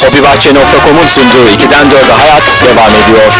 Hobibahçe.com'un sunduğu 2'den 4'e hayat devam ediyor.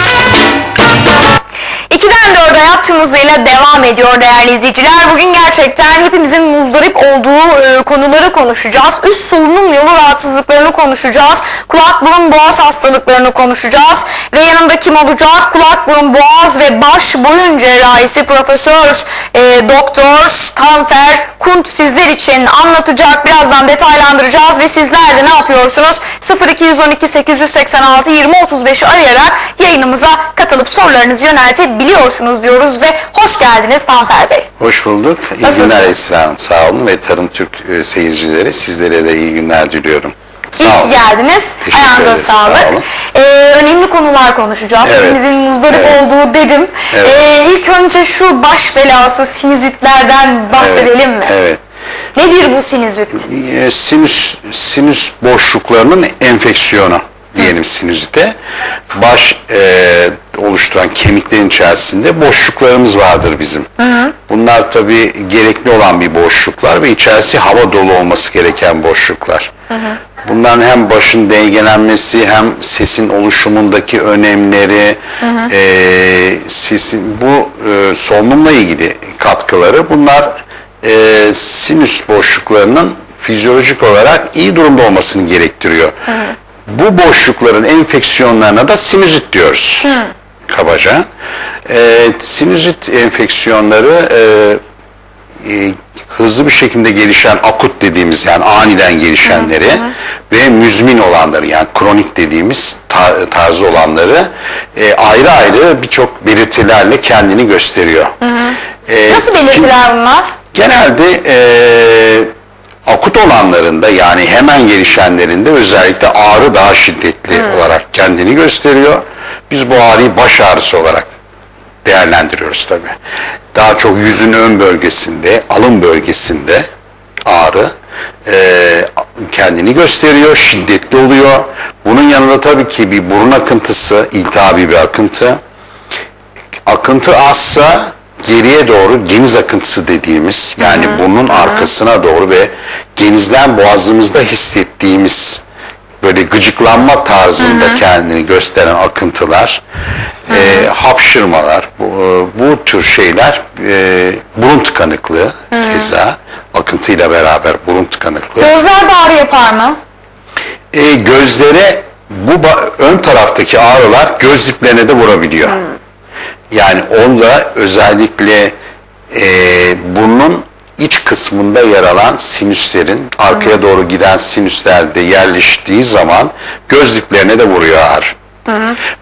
2'den 4 hayat tüm devam ediyor değerli izleyiciler. Bugün gerçekten hepimizin muzdarip olduğu e, konuları konuşacağız. Üst solunum yolu rahatsızlıklarını konuşacağız. Kulak burun boğaz hastalıklarını konuşacağız. Ve yanımda kim olacak? Kulak burun boğaz ve baş boyun cerrahisi Profesör e, Doktor Tanfer Kunt sizler için anlatacak. Birazdan detaylandıracağız ve sizler de ne yapıyorsunuz? 0212 886 2035'i arayarak yayınımıza katılıp sorularınızı yöneltebiliyorsunuz diyoruz ve hoş geldiniz Tanfer Bey. Hoş bulduk. İyi Nasılsınız? günler Esra Hanım. Sağ olun ve Tarım Türk e, seyircileri sizlere de iyi günler diliyorum. Sağ İyi ki geldiniz. Teşekkür Ayağınıza ederiz, sağ sağlık. olun. Ee, önemli konular konuşacağız. Evet. Hepimizin muzdarip Evet. olduğu dedim. Evet. Ee, ilk önce şu baş belası sinüzitlerden bahsedelim mi? Evet. Nedir bu sinüzit? E, Sinüs, sinüs boşluklarının enfeksiyonu diyelim sinüzite. Baş e, oluşturan kemiklerin içerisinde boşluklarımız vardır bizim. Bunlar tabi gerekli olan bir boşluklar ve içerisi hava dolu olması gereken boşluklar. Bunların hem başın dengelenmesi hem sesin oluşumundaki önemleri, e, sesin bu e, solunumla ilgili katkıları bunlar e, sinüs boşluklarının fizyolojik olarak iyi durumda olmasını gerektiriyor. Bu boşlukların enfeksiyonlarına da sinüzit diyoruz. Kabaca. E, sinüzit enfeksiyonları e, e, hızlı bir şekilde gelişen akut dediğimiz yani aniden gelişenleri ve müzmin olanları yani kronik dediğimiz ta- tarzı olanları e, ayrı ayrı birçok belirtilerle kendini gösteriyor. E, Nasıl kim- belirtiler bunlar? Genelde e, akut olanlarında yani hemen gelişenlerinde özellikle ağrı daha şiddetli olarak kendini gösteriyor. Biz bu ağrıyı baş ağrısı olarak değerlendiriyoruz tabi. Daha çok yüzün ön bölgesinde, alın bölgesinde ağrı e, kendini gösteriyor, şiddetli oluyor. Bunun yanında tabii ki bir burun akıntısı, iltihabi bir akıntı. Akıntı azsa geriye doğru geniz akıntısı dediğimiz yani burnun arkasına doğru ve genizden boğazımızda hissettiğimiz böyle gıcıklanma tarzında kendini gösteren akıntılar, e, hapşırmalar, bu, e, bu tür şeyler, e, burun tıkanıklığı keza, akıntıyla beraber burun tıkanıklığı. Gözlerde ağrı yapar mı? E, gözlere bu ön taraftaki ağrılar göz diplerine de vurabiliyor. Yani onda özellikle e, burnun iç kısmında yer alan sinüslerin arkaya doğru giden sinüslerde yerleştiği zaman göz diplerine de vuruyor ağrı.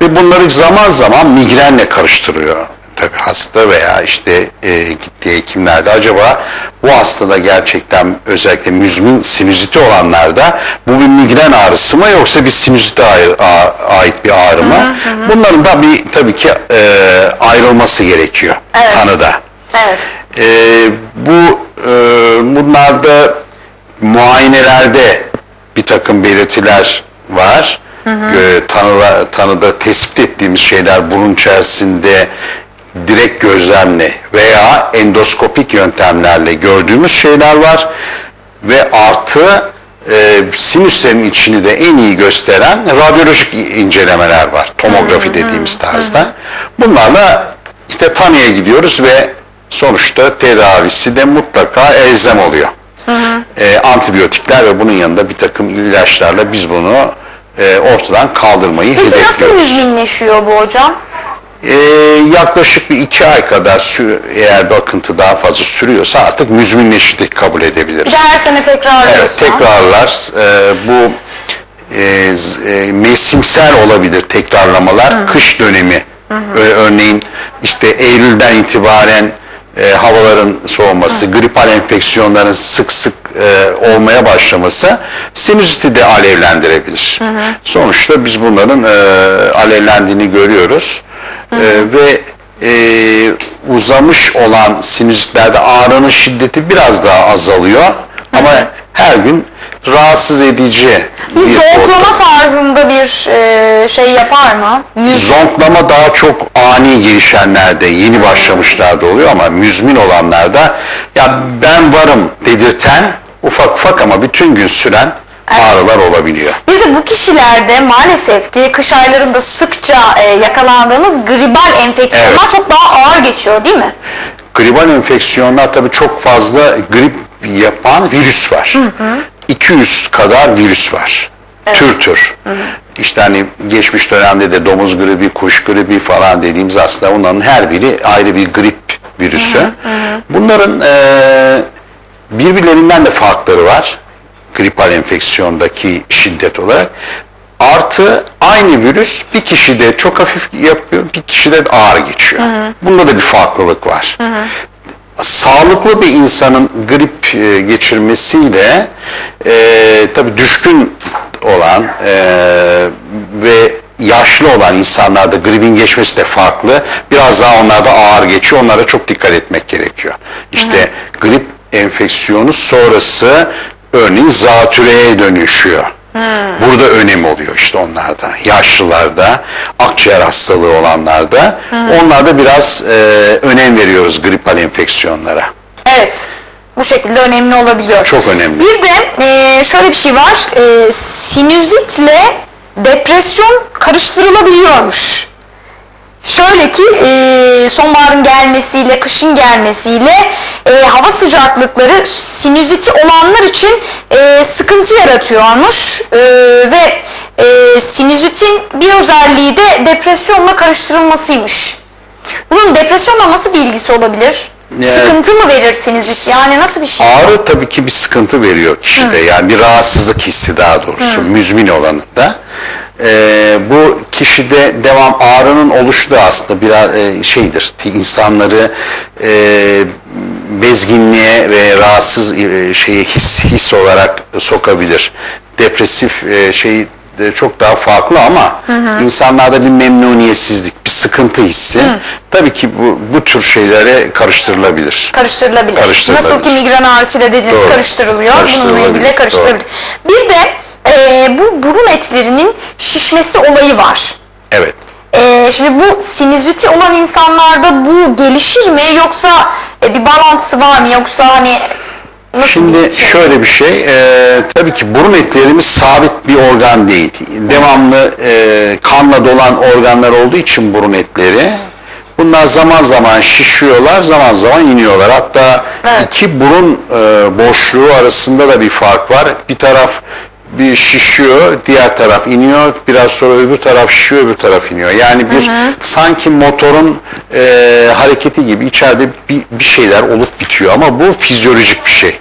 Ve bunları zaman zaman migrenle karıştırıyor. Tabii hasta veya işte e, gittiği hekimlerde acaba bu hastada gerçekten özellikle müzmin sinüziti olanlarda bu bir migren ağrısı mı yoksa bir sinüzite ait bir ağrı mı? Bunların da bir tabii ki e, ayrılması gerekiyor Evet. tanıda. Evet. E, bu e, bunlarda muayenelerde bir takım belirtiler var. E, tanıla, tanıda tespit ettiğimiz şeyler burun içerisinde direkt gözlemle veya endoskopik yöntemlerle gördüğümüz şeyler var ve artı e, sinüslerin içini de en iyi gösteren radyolojik incelemeler var. Tomografi dediğimiz tarzda. Bunlarla işte tanıya gidiyoruz ve sonuçta tedavisi de mutlaka elzem oluyor. E, antibiyotikler ve bunun yanında bir takım ilaçlarla biz bunu e, ortadan kaldırmayı Peki nasıl hedefliyoruz. müzminleşiyor bu hocam? E, yaklaşık bir iki ay kadar sü- eğer bir akıntı daha fazla sürüyorsa artık müzminleşti kabul edebiliriz. Her sene tekrarlıyorsa. Evet, tekrarlar e, bu e, e, mevsimsel olabilir tekrarlamalar. Kış dönemi Ö- örneğin işte Eylül'den itibaren e, havaların soğuması, gripal enfeksiyonların sık sık e, olmaya başlaması sinüziti de alevlendirebilir. Sonuçta biz bunların e, alevlendiğini görüyoruz E, ve e, uzamış olan sinüzitlerde ağrının şiddeti biraz daha azalıyor ama her gün rahatsız edici Bir zonklama ortam. tarzında bir e, şey yapar mı? Yüz Zonklama daha çok ani gelişenlerde, yeni başlamışlarda oluyor ama müzmin olanlarda ya ben varım dedirten ufak ufak ama bütün gün süren. Ağrılar olabiliyor. Bir de bu kişilerde maalesef ki kış aylarında sıkça e, yakalandığımız gribal enfeksiyonlar Evet. çok daha ağır geçiyor değil mi? Gribal enfeksiyonlar tabii çok fazla grip yapan virüs var. 200 kadar virüs var. Tür tür. İşte hani geçmiş dönemde de domuz gribi, kuş gribi falan dediğimiz aslında onların her biri ayrı bir grip virüsü. Bunların eee, birbirlerinden de farkları var. Gripal enfeksiyondaki şiddet olarak. Artı aynı virüs bir kişide çok hafif yapıyor, bir kişide ağır geçiyor. Bunda da bir farklılık var. Sağlıklı bir insanın grip e, geçirmesiyle e, tabii düşkün olan e, ve yaşlı olan insanlarda gripin geçmesi de farklı. Biraz daha onlarda ağır geçiyor. Onlara çok dikkat etmek gerekiyor. İşte grip enfeksiyonu sonrası örneğin zatürreye dönüşüyor. Burada önem oluyor işte onlarda. Yaşlılarda, akciğer hastalığı olanlarda. Onlarda biraz e, önem veriyoruz gripal enfeksiyonlara. Evet. Bu şekilde önemli olabiliyor. Çok önemli. Bir de e, şöyle bir şey var. E, sinüzitle depresyon karıştırılabiliyormuş. Şöyle ki e, sonbaharın gelmesiyle, kışın gelmesiyle e, hava sıcaklıkları sinüziti olanlar için e, sıkıntı yaratıyormuş E, ve e, sinüzitin bir özelliği de depresyonla karıştırılmasıymış. Bunun depresyonla nasıl bir ilgisi olabilir? Yani- Sıkıntı mı verir sinüzit? Yani nasıl bir şey? Ağrı tabii ki bir sıkıntı veriyor kişide. Yani bir rahatsızlık hissi daha doğrusu müzmin olanında. Ee, bu kişide devam ağrının oluşu da aslında biraz e, şeydir. insanları e, bezginliğe ve rahatsız e, şeyi his his olarak sokabilir. Depresif e, şey de çok daha farklı ama insanlarda bir memnuniyetsizlik, bir sıkıntı hissi tabii ki bu bu tür şeylere karıştırılabilir. karıştırılabilir. Karıştırılabilir. Nasıl ki migren ağrısıyla dediğiniz Doğru. karıştırılıyor. Bununla ilgili karıştırılabilir. Bir de e, bu burun etlerinin şişmesi olayı var. Evet. E, şimdi bu sinüziti olan insanlarda bu gelişir mi yoksa e, bir bağlantısı var mı yoksa hani nasıl Şimdi bir şey? şöyle bir şey, e, tabii ki burun etlerimiz sabit bir organ değil. Devamlı e, kanla dolan organlar olduğu için burun etleri, bunlar zaman zaman şişiyorlar, zaman zaman iniyorlar. Hatta Evet. iki burun e, boşluğu arasında da bir fark var. Bir taraf bir şişiyor, diğer taraf iniyor, biraz sonra öbür taraf şişiyor, öbür taraf iniyor. Yani bir sanki motorun e, hareketi gibi içeride bir, bir şeyler olup bitiyor ama bu fizyolojik bir şey.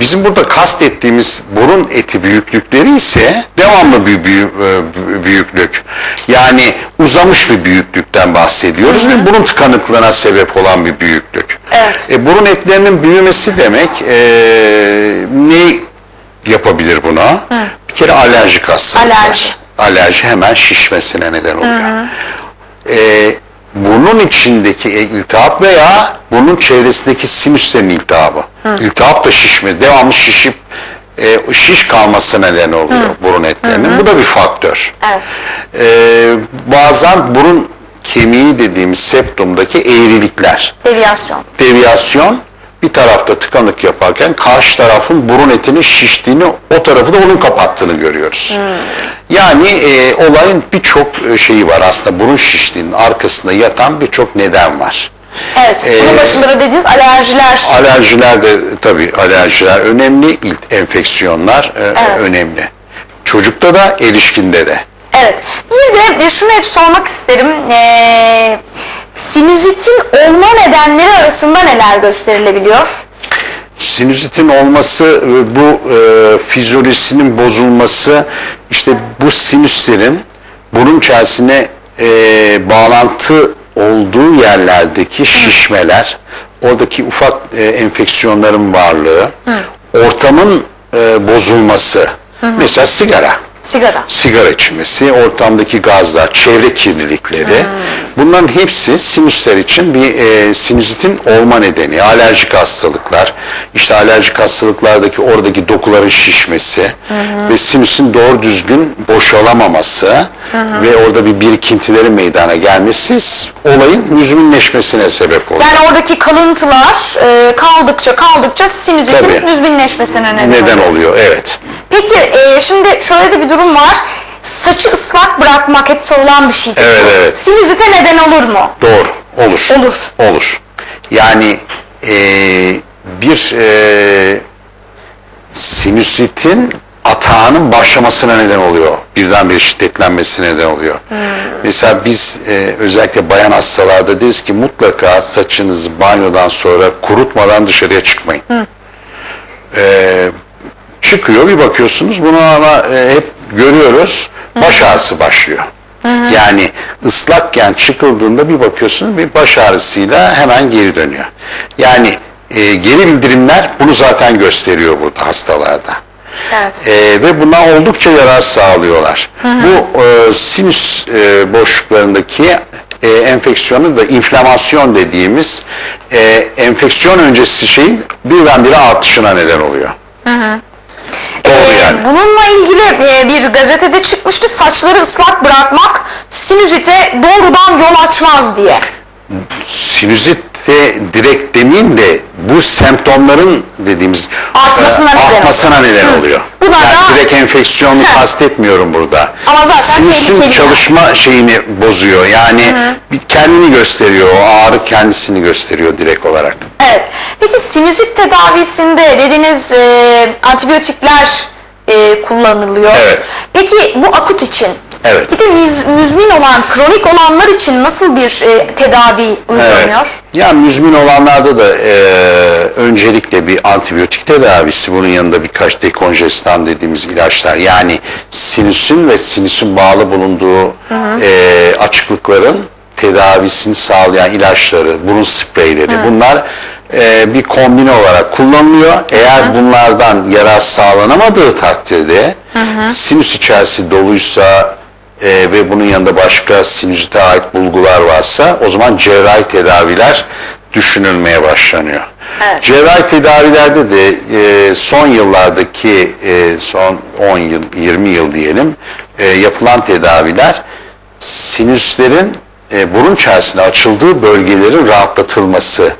Bizim burada kastettiğimiz burun eti büyüklükleri ise devamlı bir büyü- e, bü- büyüklük. Yani uzamış bir büyüklükten bahsediyoruz ve burun tıkanıklığına sebep olan bir büyüklük. Evet. E, burun etlerinin büyümesi demek e, ne yapabilir buna? Bir kere alerjik hastalıklar. Alerji. Alerji hemen şişmesine neden oluyor. E, burnun içindeki e, iltihap veya burnun çevresindeki sinüslerin iltihabı. İltihap da şişme, devamlı şişip e, şiş kalması neden oluyor burun etlerinin. Bu da bir faktör. Evet. E, bazen burun kemiği dediğimiz septumdaki eğrilikler Deviyasyon. deviyasyon bir tarafta tıkanık yaparken karşı tarafın burun etinin şiştiğini o tarafı da onun kapattığını görüyoruz. Yani e, olayın birçok e, şeyi var aslında burun şiştiğinin arkasında yatan birçok neden var. Evet. Bunun Ee, başında da dediğiniz alerjiler. Alerjiler de tabii alerjiler önemli, enfeksiyonlar e, Evet. önemli. Çocukta da erişkinde de. Evet. Bir de e, şunu hep sormak isterim. Ee, sinüzitin olma nedenleri arasında neler gösterilebiliyor? Sinüzitin olması, bu e, fizyolojisinin bozulması, işte bu sinüslerin burun içerisine e, bağlantı olduğu yerlerdeki şişmeler, oradaki ufak e, enfeksiyonların varlığı, ortamın e, bozulması, mesela sigara Sigara. sigara içmesi, ortamdaki gazlar, çevre kirlilikleri bunların hepsi sinüsler için bir e, sinüzitin olma nedeni. Alerjik hastalıklar, işte alerjik hastalıklardaki oradaki dokuların şişmesi ve sinüsün doğru düzgün boşalamaması ve orada bir birikintilerin meydana gelmesi olayın müzminleşmesine sebep oluyor. Yani oradaki kalıntılar e, kaldıkça kaldıkça sinüzitin Tabii. müzminleşmesine neden, Neden oluyor. oluyor, evet. Peki e, şimdi şöyle de bir durum var. Saçı ıslak bırakmak hep sorulan bir şeydir. Evet, evet. Sinüzite neden olur mu? Doğru. Olur. Olur. Olur. Yani eee, bir eee sinüsitin atağının başlamasına neden oluyor. Birdenbire şiddetlenmesine neden oluyor. Mesela biz eee, özellikle bayan hastalarda deriz ki mutlaka saçınızı banyodan sonra kurutmadan dışarıya çıkmayın. Eee, çıkıyor bir bakıyorsunuz bunu ama e, hep görüyoruz baş ağrısı başlıyor. Yani ıslakken çıkıldığında bir bakıyorsunuz bir baş ağrısıyla hemen geri dönüyor. Yani e, geri bildirimler bunu zaten gösteriyor burada hastalarda. Evet. E, ve bundan oldukça yarar sağlıyorlar. Bu e, sinüs e, boşluklarındaki e, enfeksiyonu da inflamasyon dediğimiz e, enfeksiyon öncesi şeyin birdenbire artışına neden oluyor. Doğru Ee, yani. Bununla ilgili e, bir gazetede çıkmıştı. Saçları ıslak bırakmak sinüzite doğrudan yol açmaz diye. sinüzit de direkt demeyeyim de bu semptomların dediğimiz Artmasına e, neden artmasına neden oluyor. Buna yani da- direkt enfeksiyonu Heh. kastetmiyorum burada. Ama zaten Sinüsün çalışma şeyini bozuyor. Yani bir kendini gösteriyor. O ağrı kendisini gösteriyor direkt olarak. Evet. Peki sinüzit tedavisinde dediğiniz e, antibiyotikler e, kullanılıyor. Evet. Peki bu akut için? Evet. Bir de müz- müzmin olan, kronik olanlar için nasıl bir e, tedavi uygulanıyor? Yani müzmin olanlarda da e, öncelikle bir antibiyotik tedavisi bunun yanında birkaç dekonjestan dediğimiz ilaçlar yani sinüsün ve sinüsün bağlı bulunduğu e, açıklıkların tedavisini sağlayan ilaçları, burun spreyleri bunlar e, bir kombine olarak kullanılıyor. Eğer bunlardan yarar sağlanamadığı takdirde sinüs içerisi doluysa e, ve bunun yanında başka sinüzite ait bulgular varsa o zaman cerrahi tedaviler düşünülmeye başlanıyor. Evet. Cerrahi tedavilerde de e, son yıllardaki e, son 10 yıl 20 yıl diyelim e, yapılan tedaviler sinüslerin e, burun içerisinde açıldığı bölgelerin rahatlatılması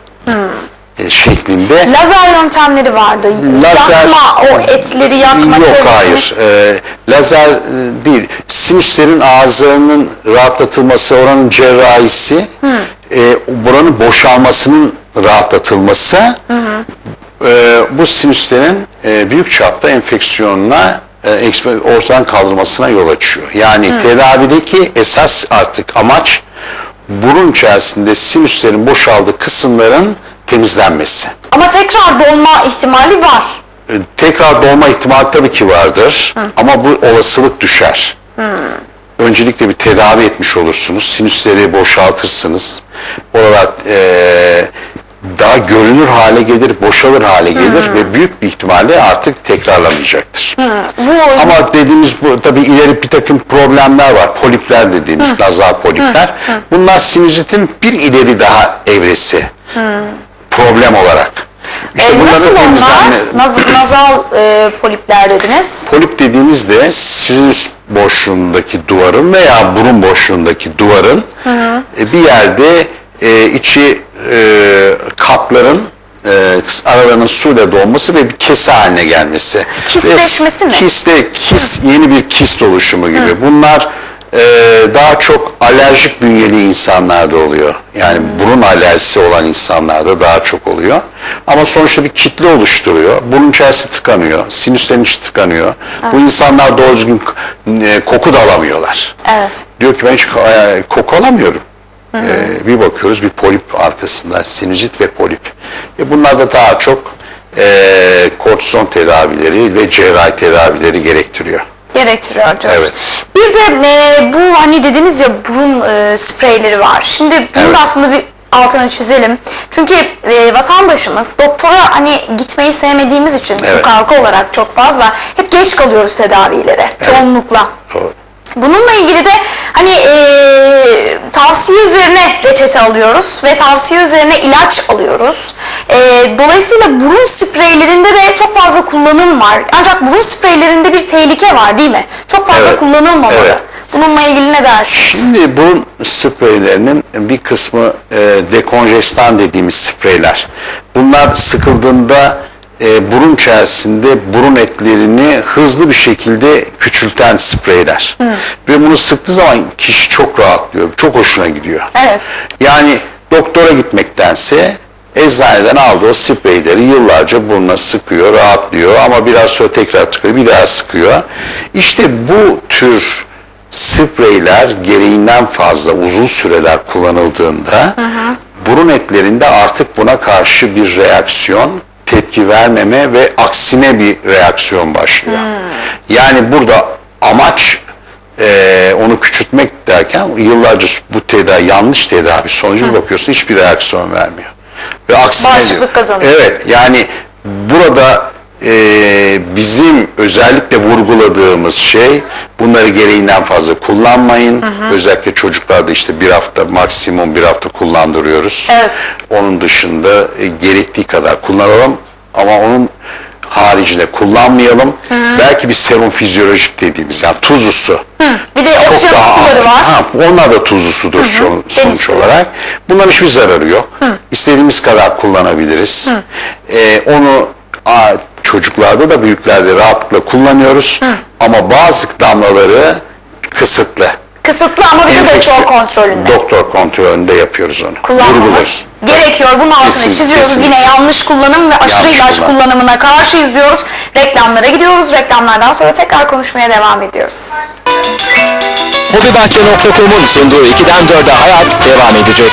e, şeklinde Lazer yöntemleri vardı. Lazer- Yakma, o etleri yakma. Yok çevresini- hayır. Ee, lazer e, değil. Sinüslerin ağızlarının rahatlatılması, oranın cerrahisi, e, buranın boşalmasının rahatlatılması e, bu sinüslerin e, büyük çapta enfeksiyonuna e, ortadan kaldırmasına yol açıyor. Yani tedavideki esas artık amaç burun içerisinde sinüslerin boşaldığı kısımların temizlenmesi. Ama tekrar dolma ihtimali var. E, tekrar dolma ihtimali tabii ki vardır ama bu olasılık düşer. Öncelikle bir tedavi etmiş olursunuz. Sinüsleri boşaltırsınız. Oralar e, daha görünür hale gelir, boşalır hale gelir ve büyük bir ihtimalle artık tekrarlamayacaktır. Bu Ama dediğimiz bu tabii ileri bir takım problemler var. Polipler dediğimiz nazal polipler. Bunlar sinüzitin bir ileri daha evresi. Problem olarak. İşte e, nasıl onlar? Naz, nazal e, polipler dediniz. Polip dediğimizde sinüs boşluğundaki duvarın veya burun boşluğundaki duvarın e, bir yerde e, içi e, katların e, aralarının suyla dolması ve bir kese haline gelmesi. Kistleşmesi Ve mi? Kiste, kist, yeni bir kist oluşumu gibi. Bunlar e, daha çok alerjik bünyeli insanlarda oluyor. Yani burun alerjisi olan insanlarda daha çok oluyor. Ama sonuçta bir kitle oluşturuyor. Burun içerisi tıkanıyor. Sinüslerin içi tıkanıyor. Bu insanlar doğru düzgün e, koku da alamıyorlar. Evet. Diyor ki ben hiç e, koku alamıyorum. E, bir bakıyoruz bir polip arkasında sinüzit ve polip. E, bunlar da daha çok e, kortizon tedavileri ve cerrahi tedavileri gerektiriyor. Gerektiriyor diyoruz. Evet. Bir de e, bu hani dediniz ya burun e, spreyleri var. Şimdi bunu Evet. da aslında bir altına çizelim. Çünkü e, vatandaşımız doktora hani gitmeyi sevmediğimiz için Evet. Türk halkı olarak çok fazla hep geç kalıyoruz tedavilere çoğunlukla. Doğru. Bununla ilgili de hani e, tavsiye üzerine reçete alıyoruz ve tavsiye üzerine ilaç alıyoruz. E, dolayısıyla burun spreylerinde de çok fazla kullanım var. Ancak burun spreylerinde bir tehlike var değil mi? Çok fazla Evet. kullanılmamalı. Evet. Bununla ilgili ne dersiniz? Şimdi burun spreylerinin bir kısmı e, dekonjestan dediğimiz spreyler. Bunlar sıkıldığında e, burun içerisinde burun etlerini hızlı bir şekilde küçülten spreyler. Ve bunu sıktığı zaman kişi çok rahatlıyor. Çok hoşuna gidiyor. Evet. Yani doktora gitmektense eczaneden aldığı o spreyleri yıllarca burnuna sıkıyor, rahatlıyor ama biraz sonra tekrar tıkıyor, bir daha sıkıyor. İşte bu tür spreyler gereğinden fazla uzun süreler kullanıldığında burun etlerinde artık buna karşı bir reaksiyon, tepki vermeme ve aksine bir reaksiyon başlıyor. Yani burada amaç eee, onu küçültmek derken yıllarca bu tedavi yanlış tedavi sonucu bir bakıyorsun hiçbir reaksiyon vermiyor. Ve aksine Bağışıklık kazanıyor. Evet yani burada eee, bizim özellikle vurguladığımız şey bunları gereğinden fazla kullanmayın. Özellikle çocuklarda işte bir hafta maksimum bir hafta kullandırıyoruz. Evet. Onun dışında e, gerektiği kadar kullanalım ama onun haricinde kullanmayalım. Belki bir serum fizyolojik dediğimiz yani tuzlu su. Bir de Çok daha suları var. Ha, onlar da tuzlu sudur ço- Deniz sonuç suyu. olarak. Bunların hiçbir zararı yok. İstediğimiz kadar kullanabiliriz. Ee, onu a, çocuklarda da büyüklerde rahatlıkla kullanıyoruz. Ama bazı damlaları kısıtlı. Kısıtlı ama bir de doktor kontrolünde. Doktor kontrolünde yapıyoruz onu. kullanmamız gerekiyor. Bunun altını Kesin, çiziyoruz. kesin. Yine yanlış kullanım ve aşırı Yanlış ilaç kullanım. kullanımına karşıyız diyoruz. Reklamlara gidiyoruz. Reklamlardan sonra tekrar konuşmaya devam ediyoruz. Hobibahçe.com'un sunduğu 2'den 4'e hayat devam edecek.